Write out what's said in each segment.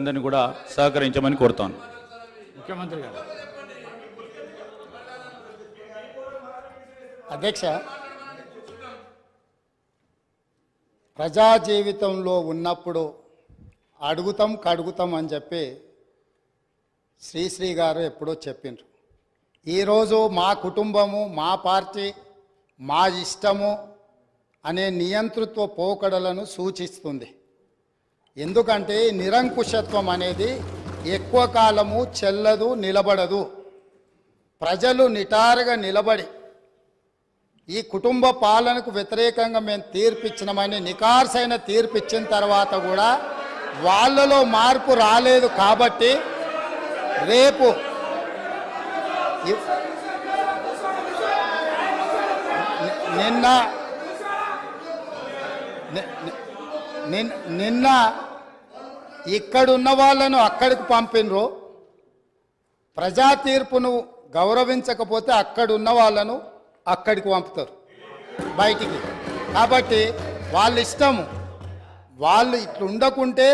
అందరినీ కూడా సహకరించమని కోరుతాను. ముఖ్యమంత్రి గారు. అధ్యక్ష ప్రజా జీవితంలో ఉన్నప్పుడు అడుగుతాం కడుగుతాం అని చెప్పి శ్రీశ్రీ గారు ఎప్పుడో చెప్పిండ్రు. ఈరోజు మా కుటుంబము మా పార్టీ మా ఇష్టము అనే నియంతృత్వ పోకడలను సూచిస్తుంది. ఎందుకంటే నిరంకుశత్వం అనేది ఎక్కువ కాలము చెల్లదు నిలబడదు. ప్రజలు నిటారుగా నిలబడి ఈ కుటుంబ పాలనకు వ్యతిరేకంగా మేము తీర్పిచ్చినామని నికార్సైన తీర్పిచ్చిన తర్వాత కూడా వాళ్ళలో మార్పు రాలేదు కాబట్టి రేపు నిన్న నిన్న ఇక్కడున్న వాళ్ళను అక్కడికి పంపినరు. ప్రజా తీర్పును గౌరవించకపోతే అక్కడున్న వాళ్ళను అక్కడికి పంపుతారు. బయటికి. కాబట్టి వాళ్ళ ఇష్టము. వాళ్ళు ఇట్లా ఉండకుంటే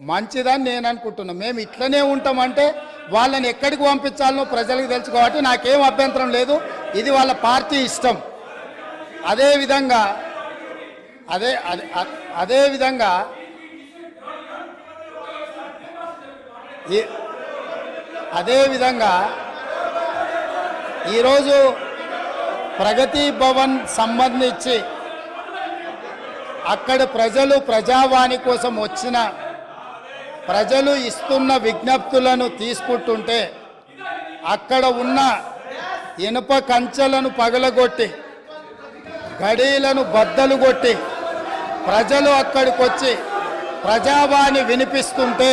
మంచిదని నేను అనుకుంటున్నాను మేము ఇట్లనే ఉంటామంటే వాళ్ళని ఎక్కడికి పంపించాలనో ప్రజలకు తెలుసు కాబట్టి నాకేం అభ్యంతరం లేదు. ఇది వాళ్ళ పార్టీ ఇష్టం. అదే విధంగా అదే అదే అదే అదేవిధంగా ఈరోజు ప్రగతి భవన్ సంబంధించి అక్కడ ప్రజలు ప్రజావాణి కోసం వచ్చిన ప్రజలు ఇస్తున్న విజ్ఞప్తులను తీసుకుంటుంటే అక్కడ ఉన్న ఇనుప కంచెలను పగలగొట్టి గడీలను బద్దలు కొట్టి ప్రజలు అక్కడికి వచ్చి ప్రజావాణి వినిపిస్తుంటే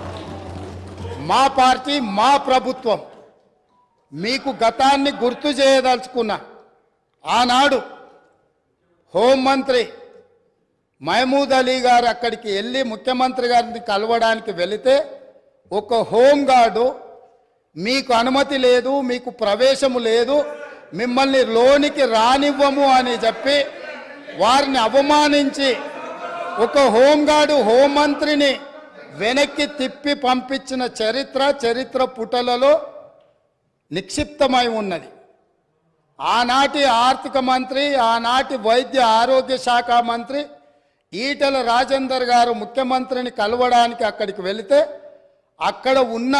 మా పార్టీ మా ప్రభుత్వం మీకు గతాన్ని గుర్తు చేయదలుచుకున్నా ఆనాడు హోంమంత్రి మహమూద్ అలీ గారు అక్కడికి వెళ్ళి ముఖ్యమంత్రి గారిని కలవడానికి వెళితే ఒక హోంగార్డు మీకు అనుమతి లేదు మీకు ప్రవేశము లేదు మిమ్మల్ని లోనికి రానివ్వము అని చెప్పి వారిని అవమానించి ఒక హోంగార్డు హోంమంత్రిని వెనక్కి తిప్పి పంపించిన చరిత్ర చరిత్ర పుటలలో నిక్షిప్తమై ఉన్నది. ఆనాటి ఆర్థిక మంత్రి ఆనాటి వైద్య ఆరోగ్య శాఖ మంత్రి ఈటల రాజేందర్ గారు ముఖ్యమంత్రిని కలవడానికి అక్కడికి వెళితే అక్కడ ఉన్న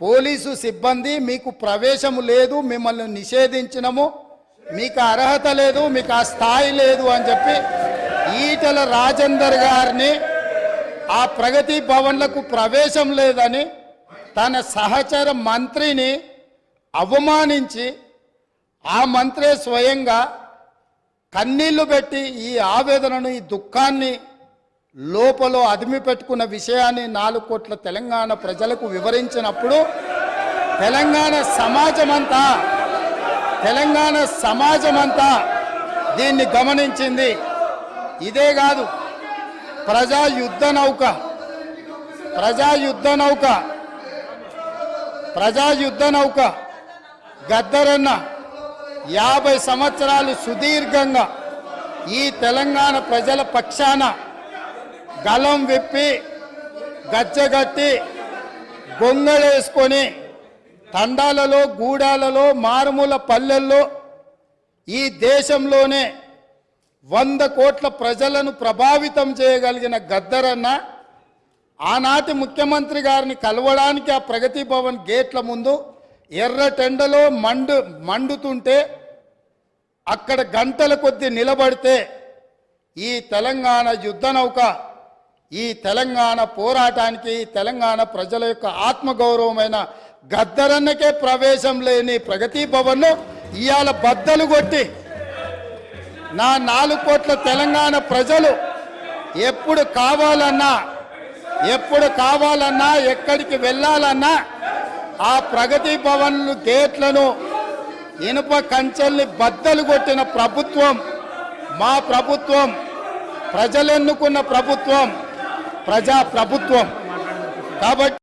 పోలీసు సిబ్బంది మీకు ప్రవేశము లేదు మిమ్మల్ని నిషేధించినము మీకు అర్హత లేదు మీకు ఆ స్థాయి లేదు అని చెప్పి ఈటల రాజేందర్ గారిని ఆ ప్రగతి భవన్లకు ప్రవేశం లేదని తన సహచర మంత్రిని అవమానించి ఆ మంత్రే స్వయంగా కన్నీళ్ళు పెట్టి ఈ ఆవేదనను ఈ దుఃఖాన్ని లోపల అదిమి పెట్టుకున్న విషయాన్ని నాలుగు కోట్ల తెలంగాణ ప్రజలకు వివరించినప్పుడు తెలంగాణ సమాజమంతా తెలంగాణ సమాజమంతా దీన్ని గమనించింది. ఇదే కాదు ప్రజా యుద్ధ నౌక. ప్రజా యుద్ధ నౌక. ప్రజా యుద్ధ నౌక. గద్దరన్న యాభై సంవత్సరాలు సుదీర్ఘంగా ఈ తెలంగాణ ప్రజల పక్షాన గలం విప్పి గచ్చగట్టి గొంగళేసుకొని తండాలలో గూడాలలో మారుమూల పల్లెల్లో ఈ దేశంలోనే వంద కోట్ల ప్రజలను ప్రభావితం చేయగలిగిన గద్దరన్న ఆనాటి ముఖ్యమంత్రి గారిని కలవడానికి ఆ ప్రగతి భవన్ గేట్ల ముందు ఎర్రటెండలో మండు మండుతుంటే అక్కడ గంటల కొద్ది నిలబడితే ఈ తెలంగాణ యుద్ధ నౌక ఈ తెలంగాణ పోరాటానికి ఈ తెలంగాణ ప్రజల యొక్క ఆత్మగౌరవమైన గద్దరన్నకే ప్రవేశం లేని ప్రగతి భవన్ను ఇవాళ బద్దలు కొట్టి నా నాలుగు కోట్ల తెలంగాణ ప్రజలు ఎప్పుడు కావాలన్నా ఎప్పుడు కావాలన్నా ఎక్కడికి వెళ్ళాలన్నా ఆ ప్రగతి భవన్లు గేట్లను ఇనుప కంచెల్ని బద్దలు కొట్టిన ప్రభుత్వం మా ప్రభుత్వం ప్రజలెన్నుకున్న ప్రభుత్వం ప్రజా ప్రభుత్వం కాబట్టి